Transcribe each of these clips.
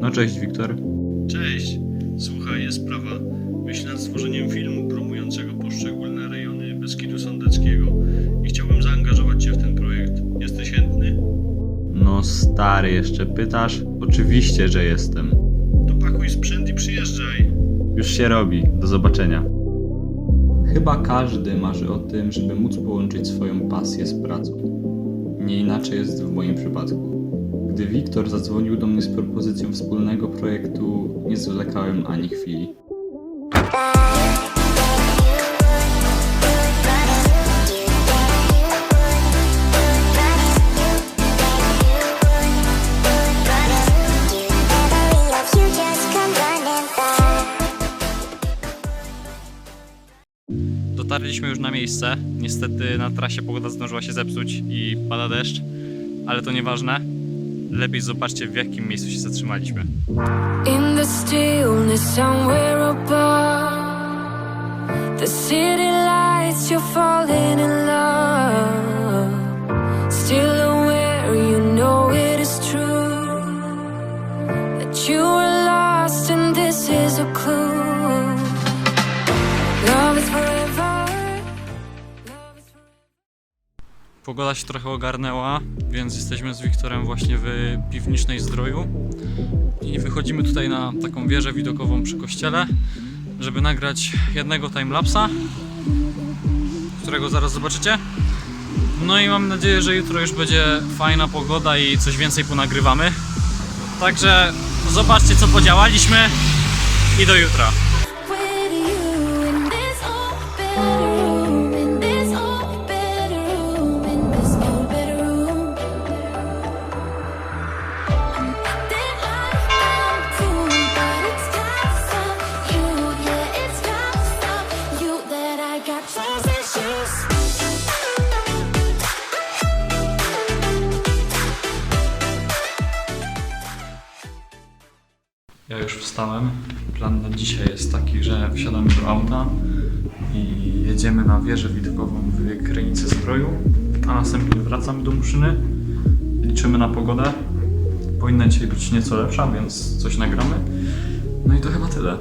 No cześć, Wiktor. Cześć. Słuchaj, jest sprawa. Myślę nad stworzeniem filmu promującego poszczególne rejony Beskidu Sądeckiego i chciałbym zaangażować Cię w ten projekt. Jesteś chętny? No stary, jeszcze pytasz? Oczywiście, że jestem. To pakuj sprzęt i przyjeżdżaj. Już się robi. Do zobaczenia. Chyba każdy marzy o tym, żeby móc połączyć swoją pasję z pracą. Nie inaczej jest w moim przypadku. Gdy Wiktor zadzwonił do mnie z propozycją wspólnego projektu, nie zwlekałem ani chwili. Dotarliśmy już na miejsce. Niestety na trasie pogoda zdążyła się zepsuć i pada deszcz, ale to nieważne. Lepiej zobaczcie w jakim miejscu się zatrzymaliśmy. In the stillness, somewhere above, the city lights, you're falling in love. Pogoda się trochę ogarnęła, więc jesteśmy z Wiktorem właśnie w piwnicznej zdroju i wychodzimy tutaj na taką wieżę widokową przy kościele, żeby nagrać jednego timelapsa, którego zaraz zobaczycie. No i mam nadzieję, że jutro już będzie fajna pogoda i coś więcej ponagrywamy. Także zobaczcie co podziałaliśmy i do jutra. Ja już wstałem. Plan na dzisiaj jest taki, że wsiadamy do auta i jedziemy na wieżę widokową w Krynicy Zdroju, a następnie wracamy do Muszyny. Liczymy na pogodę. Powinna dzisiaj być nieco lepsza, więc coś nagramy. No i to chyba tyle.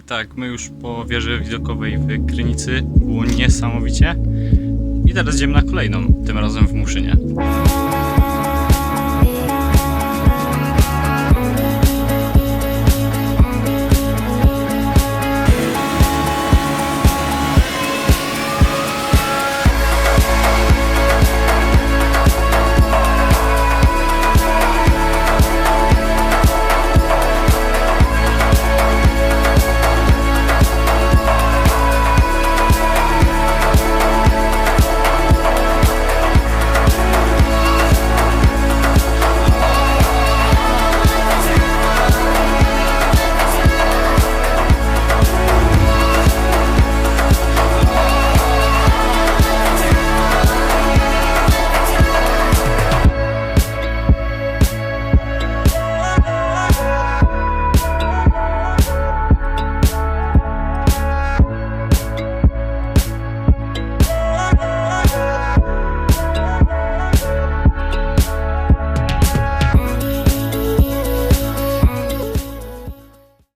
I tak, my już po wieży widokowej w Krynicy było niesamowicie. I teraz idziemy na kolejną, tym razem w Muszynie.